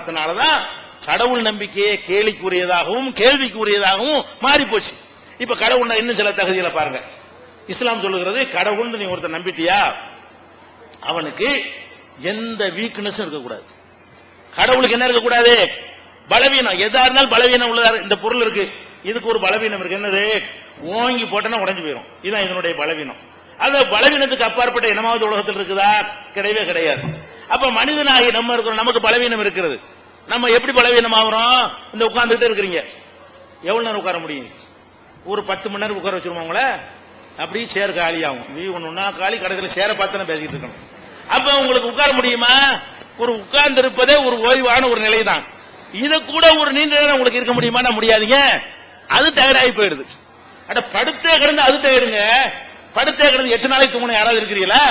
அதனாலதான் கடவுள் நம்பிக்கையே கேலிக்குரியதாகவும் கேள்விக்குரியதாகவும் மாறி போச்சு. இப்ப கடவுள் இன்னும் சில தகுதிகளை பாருங்க. இஸ்லாம் சொல்லுகிறது கடவுள் நீ ஒருத்தர் நம்பிட்டியா? அவனுக்கு எந்த வீக்னஸும் இருக்கக்கூடாது. கடவுளுக்கு என்ன இருக்கக்கூடாது? பலவீனம். எதா இருந்தாலும் பலவீனம் உள்ளதா இந்த பொருள் இருக்கு. இதுக்கு ஒரு பலவீனம் இருக்கு. என்னது? ஓங்கி போட்டனா உடஞ்சு போயிடும் இதுதான் இதனுடைய பலவீனம். அந்த பலவீனத்துக்கு அப்பாற்பட்ட என்னமாவது உலகத்தில் இருக்குதா? கிடையவே கிடையாது. அப்ப மனிதனாகி நம்ம இருக்கிறோம் நமக்கு பலவீனம் இருக்கிறது. நம்ம எப்படி பலவீனம் ஆகிறோம் இந்த உட்கார்ந்துட்டு இருக்கிறீங்க. எவ்வளவு நேரம் உட்கார முடியும்? ஒரு பத்து மணி நேரம் உட்கார வச்சிருமா உங்கள? அப்படி சேர் காலி ஆகும் நீ ஒன்னா காலி கடைசியில் சேர பார்த்து பேசிட்டு இருக்கணும். அப்ப உங்களுக்கு உட்கார முடியுமா? ஒரு உட்கார்ந்து இருப்பதே ஒரு ஓய்வான ஒரு நிலை தான் இதை கூட ஒரு நீண்ட நேரம் உங்களுக்கு இருக்க முடியுமா? முடியாதீங்க. அது டயர்டாகி போயிடுது. அட படுத்தே கிடந்து அது டயர்டுங்க படுத்தே கிடந்து எட்டு நாளைக்கு தூங்கணும் யாராவது இருக்கிறீங்களா?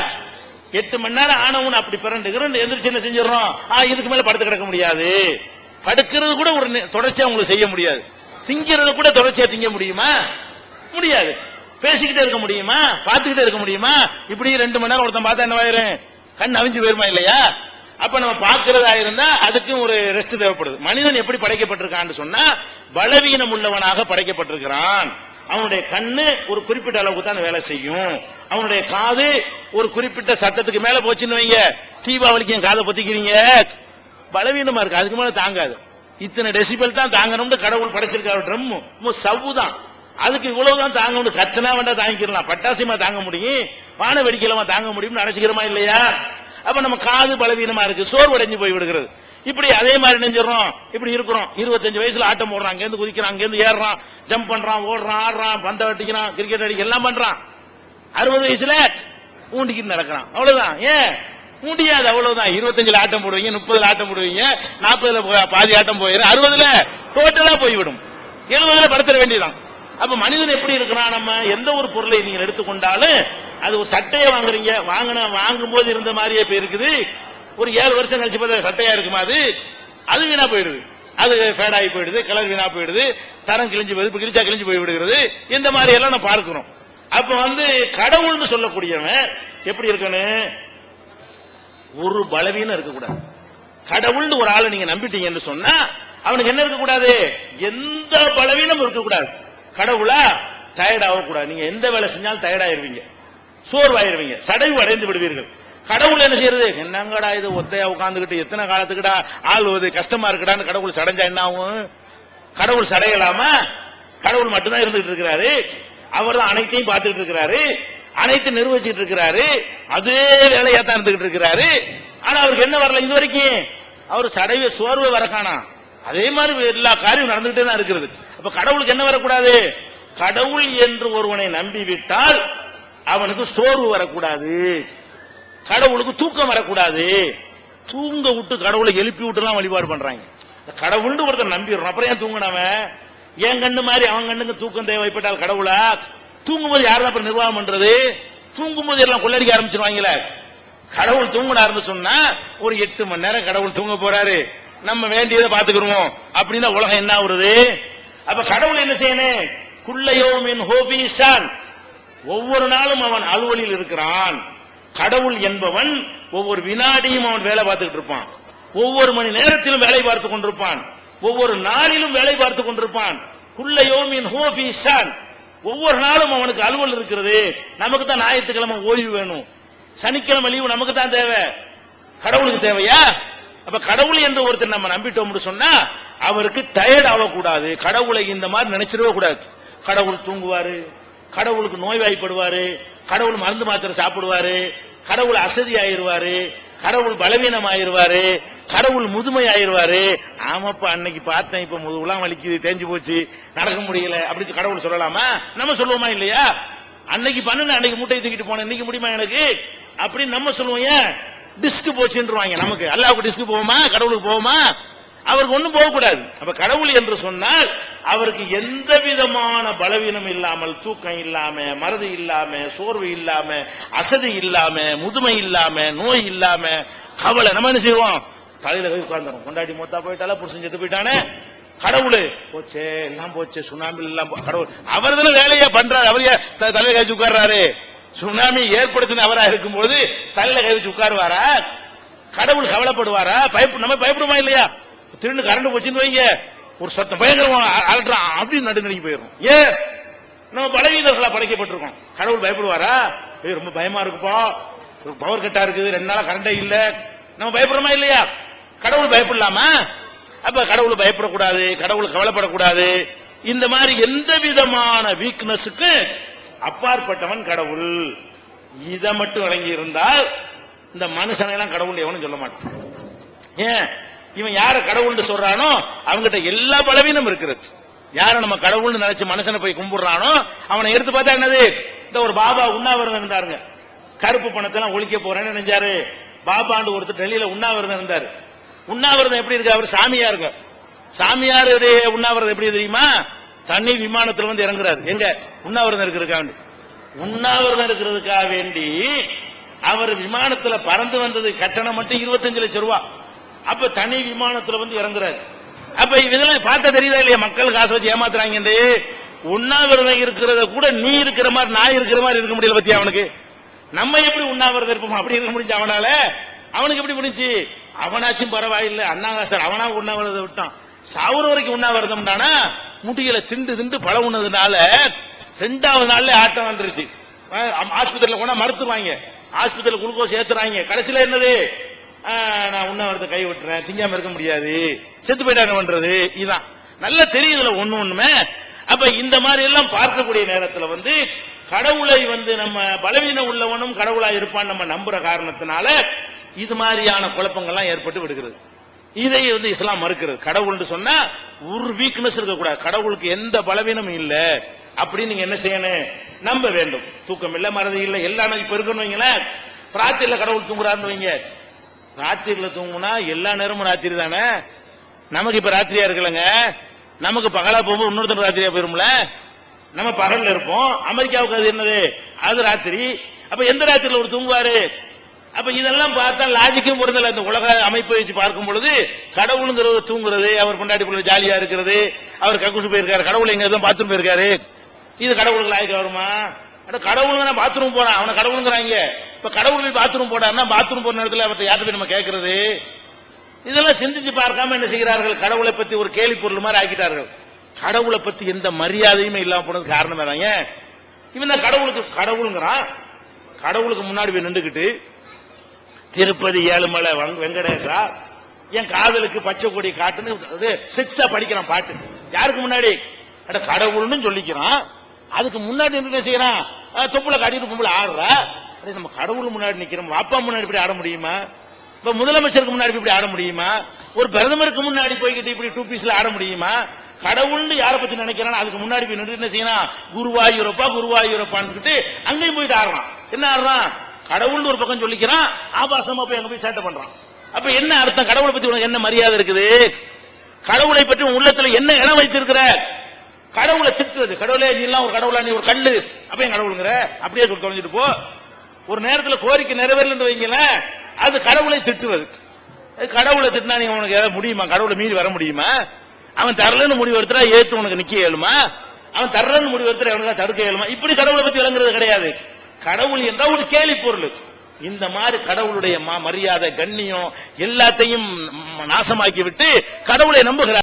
எட்டு மணி நேரம் ஆனவன் அப்படி பிறண்டு எந்திரிச்சு என்ன செஞ்சிடறோம்? ஆ இதுக்கு மேல படுத்து கிடக்க முடியாது. படுக்கிறது கூட ஒரு தொடர்ச்சியா உங்களுக்கு செய்ய முடியாது. திங்கிறது கூட தொடர்ச்சியா திங்க முடியுமா? முடியாது. பேசிக்கிட்டே இருக்க முடியுமா? பார்த்துக்கிட்டே இருக்க முடியுமா? இப்படி ரெண்டு மணி நேரம் ஒருத்தன் பார்த்தா என்னவாயிரும் கண் அவிஞ்சு போயிருமா இல்லையா? அப்ப நம்ம பாக்குறதா இருந்தா அதுக்கும் ஒரு ரெஸ்ட் தேவைப்படுது. மனிதன் எப்படி படைக்கப்பட்டிருக்கான்னு சொன்னா பலவீனம் உள்ளவனாக படைக்கப்பட்டிருக்கிறான். அவனுடைய கண்ணு ஒரு குறிப்பிட்ட அளவுக்கு தான் வேலை செய்யும். அவனுடைய காது ஒரு குறிப்பிட்ட சத்தத்துக்கு மேல போச்சுன்னு வைங்க. தீபாவளிக்கு என் காதை பொத்திக்கிறீங்க. பலவீனமா இருக்கு. அதுக்கு மேல தாங்காது. இத்தனை டெசிபல் தான் தாங்கணும்னு கடவுள் படைச்சிருக்காரு. ட்ரம் சவ்வு தான். அதுக்கு இவ்வளவுதான் தாங்கணும்னு கத்தனா வேண்டா தாங்கிக்கலாம் பட்டாசியமா தாங்க முடியும். வான வெடிக்கலமா தாங்க முடியும்னு நினைச்சுக்கிறோமா இல்லையா? அப்ப நம்ம காது பலவீனமா இருக்கு. சோர்வடைஞ்சு போய் விடுகிறது. இப்படி அதே மாதிரி நெஞ்சிடறோம் இப்படி இருக்கிறோம். இருபத்தஞ்சு வயசுல ஆட்டம் போடுறான். அங்கேருந்து குதிக்கிறான். அங்கேருந்து ஏறுறான். ஜம்ப் பண்றான் ஓடுறான் ஆடுறான் பந்த அடிக்கிறான் கிரிக்கெட் அடிக்க எல்லாம் பண்றான். அறுபது வயசுல ஊண்டிக்கிட்டு நடக்கிறான். அவ்வளவுதான். ஏன்? முடியாது அவ்வளவுதான். இருபத்தஞ்சுல ஆட்டம் போடுவீங்க முப்பதுல ஆட்டம் போடுவீங்க நாற்பதுல பாதி ஆட்டம் போயிடும் அறுபதுல டோட்டலா போய்விடும். எழுபதுல படுத்துற வேண்டியதான் அப்ப மனிதன் எப்படி இருக்கிறான் நம்ம? எந்த ஒரு பொருளை நீங்க எடுத்துக்கொண்டாலும் அது ஒரு சட்டையை வாங்குறீங்க. வாங்கின வாங்கும் போது இருந்த மாதிரியே போயிருக்குது. இருக்குது ஒரு ஏழு வருஷம் கழிச்சு பார்த்தா சட்டையா இருக்குமா அது? அது வீணா போயிடுது. அது ஃபேடாகி போயிடுது கலர் வீணா போயிடுது. தரம் கிழிஞ்சு போயிடுது கிழிச்சா கிழிஞ்சு போய் விடுகிறது. இந்த மாதிரி எல்லாம் நம்ம பார்க்கிறோம். அப்ப வந்து கடவுள்னு சொல்லக்கூடியவன் எப்படி இருக்கணும் ஒரு பலவீனம் இருக்கக்கூடாது. கடவுள்னு ஒரு ஆளை நீங்க நம்பிட்டீங்கன்னு சொன்னா அவனுக்கு என்ன இருக்கக்கூடாது? எந்த பலவீனமும் இருக்கக்கூடாது. கடவுளா டயர்ட் ஆகக்கூடாது. நீங்க எந்த வேலை செஞ்சாலும் டயர்ட் ஆயிருவீங்க. சோர்வாயிருவீங்க. சடைவு அடைந்து விடுவீர்கள். கடவுள் என்ன செய்யறது? என்னங்கடா இது ஒத்தையா உட்காந்துக்கிட்டு எத்தனை காலத்துக்குடா ஆள் ஒரு கஷ்டமா இருக்குடான்னு கடவுள் சடைஞ்சா என்ன ஆகும்? கடவுள் சடையலாமா? கடவுள் மட்டும்தான் இருந்துகிட்டு இருக்கிறாரு. அவர் தான் அனைத்தையும் பார்த்துட்டு இருக்கிறாரு. அனைத்து நிர்வகிச்சிட்டு இருக்கிறாரு. அதே வேலையா தான் இருந்துகிட்டு இருக்கிறாரு. ஆனா அவருக்கு என்ன வரல இது வரைக்கும்? அவர் சடைவ சோர்வு வர காணாம் அதே மாதிரி எல்லா காரியம் நடந்துகிட்டே தான் இருக்கிறது. அப்ப கடவுளுக்கு என்ன வரக்கூடாது? கடவுள் என்று ஒருவனை நம்பிவிட்டால் அவனுக்கு சோர்வு வரக்கூடாது. கடவுளுக்கு தூக்கம் வரக்கூடாது. தூங்க விட்டு கடவுளை எழுப்பி விட்டுலாம் வழிபாடு பண்றாங்க. கடவுள்னு ஒருத்தர் நம்பிடுறோம் அப்புறம் ஏன் தூங்கினவன் என் கண்ணு மாதிரி அவன் கண்ணுக்கு தூக்கம் தேவைப்பட்டால் கடவுளா தூங்கும்போது யாரும் அப்புறம் நிர்வாகம் பண்றது? தூங்கும்போது எல்லாம் கொள்ளடிக்க ஆரம்பிச்சிருவாங்களே. கடவுள் தூங்கினாருன்னு சொன்னா ஒரு எட்டு மணி நேரம் கடவுள் தூங்க போறாரு. நம்ம வேண்டியதை பாத்துக்கிருவோம் அப்படின்னா உலகம் என்ன ஆகுறது? அப்ப கடவுள் என்ன செய்யணும்? குள்ளையோமின் ஹோபிஷான். ஒவ்வொரு நாளும் அவன் அலுவலில் இருக்கிறான். கடவுள் என்பவன் ஒவ்வொரு வினாடியும் அவன் வேலை பார்த்துக்கிட்டு இருப்பான். ஒவ்வொரு மணி நேரத்திலும் வேலை பார்த்து கொண்டிருப்பான். ஒவ்வொரு நாளிலும் வேலை பார்த்து கொண்டிருப்பான். குள்ளையோமின் ஹோபிஷான் ஒவ்வொரு நாளும் அவனுக்கு அலுவல் இருக்கிறது. நமக்கு தான் ஞாயிற்றுக்கிழமை ஓய்வு வேணும். சனிக்கிழமை லீவு நமக்கு தான் தேவை. கடவுளுக்கு தேவையா? அப்ப கடவுள் என்று ஒருத்தர் நம்ம நம்பிட்டோம்னு சொன்னா அவருக்கு டயர்ட் ஆகக்கூடாது. கடவுளை இந்த மாதிரி நினைச்சிடவே கூடாது. கடவுள் தூங்குவாரு. கடவுளுக்கு நோய்வாய்ப்படுவாரு. கடவுள் மருந்து மாத்திரை சாப்பிடுவாரு. கடவுள் அசதி ஆயிடுவாரு கடவுள் பலவீனம் ஆயிருவாரு கடவுள் முதுமை ஆயிருவாரு ஆமாப்பா அன்னைக்கு பார்த்தேன் இப்ப முதுகுலாம் வலிக்குது தேஞ்சு போச்சு நடக்க முடியல அப்படின்னு கடவுள் சொல்லலாமா? நம்ம சொல்லுவோமா இல்லையா? அன்னைக்கு பண்ணுன அன்னைக்கு மூட்டையை தூக்கிட்டு போனேன் இன்னைக்கு முடியுமா எனக்கு? அப்படின்னு நம்ம சொல்லுவோம் ஏன்? டிஸ்க் போச்சுன்றவாங்க நமக்கு. அல்லாவுக்கு டிஸ்க் போவோமா கடவுளுக்கு போவோமா அவருக்கு ஒண்ணும் போகக்கூடாது. அப்ப கடவுள் என்று சொன்னால் அவருக்கு எந்த விதமான பலவீனம் இல்லாமல் தூக்கம் இல்லாம மறதி இல்லாம சோர்வு இல்லாம அசதி இல்லாம முதுமை இல்லாம நோய் இல்லாம கவலை. நம்ம என்ன செய்வோம்? தலையில போய் உட்கார்ந்துடும் கொண்டாடி மூத்தா போயிட்டால புருஷன் செத்து போயிட்டானே? கடவுள். போச்சே எல்லாம் போச்சு. சுனாமி எல்லாம் கடவுள். அவர் தானே வேலையை பண்றாரு. அவர் த- தலையில கழிச்சு உட்கார்றாரு. சுனாமி ஏற்படுத்தின அவரா இருக்கும்போது தலையில கை வச்சு உட்காருவாரா? கடவுள் கவலைப்படுவாரா? பயப்பு நம்ம பயப்படுமா இல்லையா? திருண்டு கரண்ட் போச்சுன்னு வைங்க. ஒரு சத்தம் பயங்கரமா அலட்டுறான் அப்படின்னு நடு நடுங்கி போயிடும் ஏன் நம்ம பலவீனர்களா படைக்கப்பட்டிருக்கோம். கடவுள் பயப்படுவாரா? ரொம்ப பயமா இருக்குப்பா. பவர் கட்டா இருக்குது. ரெண்டு நாளா கரண்டே இல்ல. நம்ம பயப்படுறோமா இல்லையா? கடவுள் பயப்படலாமா? அப்ப கடவுள் பயப்படக்கூடாது கடவுள் கவலைப்படக்கூடாது. இந்த மாதிரி எந்த விதமான வீக்னஸுக்கு அப்பாற்பட்டவன் கடவுள். இதை மட்டும் வழங்கி இருந்தால் இந்த மனுஷனெல்லாம் கடவுள் எவனும் சொல்ல மாட்டான். ஏன்? இவன் யார கடவுள்னு சொல்றானோ அவங்கிட்ட எல்லா பலவீனம் இருக்கிறது. யார நம்ம கடவுள்னு நினைச்சு மனுஷனை போய் கும்பிடுறானோ அவனை எடுத்து பார்த்தா என்னது? இந்த ஒரு பாபா உண்ணாவிரதம் இருந்தாருங்க. கருப்பு பணத்தை எல்லாம் ஒழிக்க போறேன்னு நினைச்சாரு பாபாண்டு ஒருத்தர் டெல்லியில உண்ணாவிரதம் இருந்தாரு. உண்ணாவிரதம் எப்படி இருக்கு? அவர் சாமியாருங்க சாமியாருடைய உண்ணாவிரதம் எப்படி தெரியுமா? தண்ணி விமானத்துல வந்து இறங்குறாரு. எங்க? உண்ணாவிரதம் இருக்கிறதுக்காக உண்ணாவிரதம் இருக்கிறதுக்காக வேண்டி அவர் விமானத்துல பறந்து வந்தது கட்டணம் மட்டும் இருபத்தஞ்சு லட்சம் ரூபாய் அப்ப தனி விமானத்துல வந்து இறங்குறாரு. அப்ப இதெல்லாம் பார்த்தா தெரியுதா இல்லையா? மக்கள் காசு வச்சு ஏமாத்துறாங்க உண்ணாவிரதம் இருக்கிறத கூட நீ இருக்கிற மாதிரி நான் இருக்கிற மாதிரி இருக்க முடியல பத்தியா அவனுக்கு? நம்ம எப்படி உண்ணாவிரதம் இருப்போம்? அப்படி இருக்க முடிஞ்சு அவனால? அவனுக்கு எப்படி முடிஞ்சு? அவனாச்சும் பரவாயில்லை. அண்ணாங்காசர் அவனா உண்ணாவிரதம் விட்டான். சாவுற வரைக்கும் உண்ணாவிரதம் தானா திண்டு திண்டு பழ உண்ணதுனால ரெண்டாவது நாள்ல ஆட்டம் வந்துருச்சு. ஆஸ்பத்திரியில போனா மறுத்துருவாங்க. ஆஸ்பத்திரியில குளுக்கோஸ் ஏத்துறாங்க. கடைசியில என்னது? நான் உண்ணாவிரத கை விட்டுறேன் திங்காம இருக்க முடியாது. செத்து போயிட்டா என்ன பண்றது? இதுதான் நல்லா தெரியுதுல ஒண்ணு ஒண்ணுமே. அப்ப இந்த மாதிரி எல்லாம் பார்க்கக்கூடிய நேரத்துல வந்து கடவுளை வந்து நம்ம பலவீனம் உள்ளவனும் கடவுளா இருப்பான் நம்ம நம்புற காரணத்தினால இது மாதிரியான குழப்பங்கள்லாம் ஏற்பட்டு விடுகிறது. இதை வந்து இஸ்லாம் மறுக்கிறது. கடவுள்னு சொன்னா ஒரு வீக்னஸ் இருக்கக்கூடாது. கடவுளுக்கு எந்த பலவீனமும் இல்ல. அப்படின்னு நீங்க என்ன செய்யணும்? நம்ப வேண்டும். தூக்கம் இல்ல மறதி இல்ல எல்லாமே இப்ப இருக்கணும் ராத்திரில கடவுள் தூங்குறாருன்னு வைங்க. ராத்திரில தூங்குனா எல்லா நேரமும் ராத்திரி தானே? நமக்கு இப்ப ராத்திரியா இருக்கலங்க நமக்கு பகலா போகும்போது இன்னொருத்தர் ராத்திரியா போயிரும்ல? நம்ம பகல்ல இருப்போம். அமெரிக்காவுக்கு அது என்னது? அது ராத்திரி. அப்ப எந்த ராத்திரில ஒரு தூங்குவாரு? அப்ப இதெல்லாம் பார்த்தா லாஜிக்கும் பொருந்தல. இந்த உலக அமைப்பை வச்சு பார்க்கும் பொழுது கடவுளுங்கிறவர் தூங்குறது அவர் கொண்டாடி பிள்ளை ஜாலியா இருக்கிறது அவர் கக்குசு போயிருக்காரு கடவுள் எங்க எதுவும் பாத்ரூம் போயிருக்காரு. இது கடவுளுக்கு லாய்க்கு வருமா? கடவுளுங்க பாத்ரூம் போறான். அவனை கடவுளுங்கிறாங்க. இப்ப கடவுள் போய் பாத்ரூம் போனான் பாத்ரூம் போன இடத்துல அவர்கிட்ட யார்கிட்ட நம்ம கேட்கறது இதெல்லாம் சிந்திச்சு பார்க்காம என்ன செய்கிறார்கள்? கடவுளை பத்தி ஒரு கேள்வி பொருள் மாதிரி ஆக்கிட்டார்கள். கடவுளை பத்தி எந்த மரியாதையுமே இல்லாம போனது காரணம் வேறாங்க இவன் தான் கடவுளுக்கு கடவுளுங்கிறான். கடவுளுக்கு முன்னாடி போய் நின்றுக்கிட்டு திருப்பதி ஏழுமலை வங்க- வெங்கடேசா என் காதலுக்கு பச்சை கொடி காட்டுன்னு சிக்ஸா படிக்கிறான் பாட்டு. யாருக்கு முன்னாடி? அட கடவுள்னு சொல்லிக்கிறான். அதுக்கு முன்னாடி நின்று என்ன செய்யறான்? தொப்புல காட்டிட்டு பொம்பளை ஆடுறா. அடே நம்ம கடவுள் முன்னாடி நிக்கிறோம். அப்பா முன்னாடி இப்படி ஆட முடியுமா? இப்ப முதலமைச்சருக்கு முன்னாடி இப்படி ஆட முடியுமா? ஒரு பிரதமருக்கு முன்னாடி போய்கிட்டு இப்படி டூ பீஸ்ல ஆட முடியுமா? கடவுள்னு யாரை பத்தி நினைக்கிறான் அதுக்கு முன்னாடி போய் நின்று என்ன செய்யணும் குருவாயூரப்பா குருவாயூரப்பான்னு அங்கேயும் போயிட்டு ஆடுறான். என்ன ஆடுறான்? கடவுள்னு ஒரு பக்கம் சொல்லிக்கிறான் ஆபாசமா போய் அங்க போய் சேட்டை பண்றான். அப்ப என்ன அர்த்தம்? கடவுளை பத்தி உனக்கு என்ன மரியாதை இருக்குது? கடவுளை பற்றி உன் உள்ளத்துல என்ன இடம் வச்சிருக்கிற? கடவுளை திட்டுறது. கடவுளே நீ எல்லாம் ஒரு கடவுளா நீ ஒரு கல்லு. அப்ப என் கடவுளுங்கிற? அப்படியே சொல்லி தொலைஞ்சிட்டு போ. ஒரு நேரத்துல கோரிக்கை நிறைவேறலன்னு வைங்களேன் அது கடவுளை திட்டுவது கடவுளை திட்டினா நீ உனக்கு ஏதாவது முடியுமா? கடவுளை மீறி வர முடியுமா? அவன் தரலன்னு முடிவு எடுத்துறா ஏத்து உனக்கு நிக்க இயலுமா? அவன் தரலன்னு முடிவு எடுத்துறா அவனுக்கு தடுக்க இயலுமா? இப்படி கடவுளை பத்தி விளங்குறது கிடையாது. கடவுள் என்றால் ஒரு கேலி பொருள் இந்த மாதிரி கடவுளுடைய மரியாதை கண்ணியம் எல்லாத்தையும் நாசமாக்கி விட்டு கடவுளை நம்புகிறார்.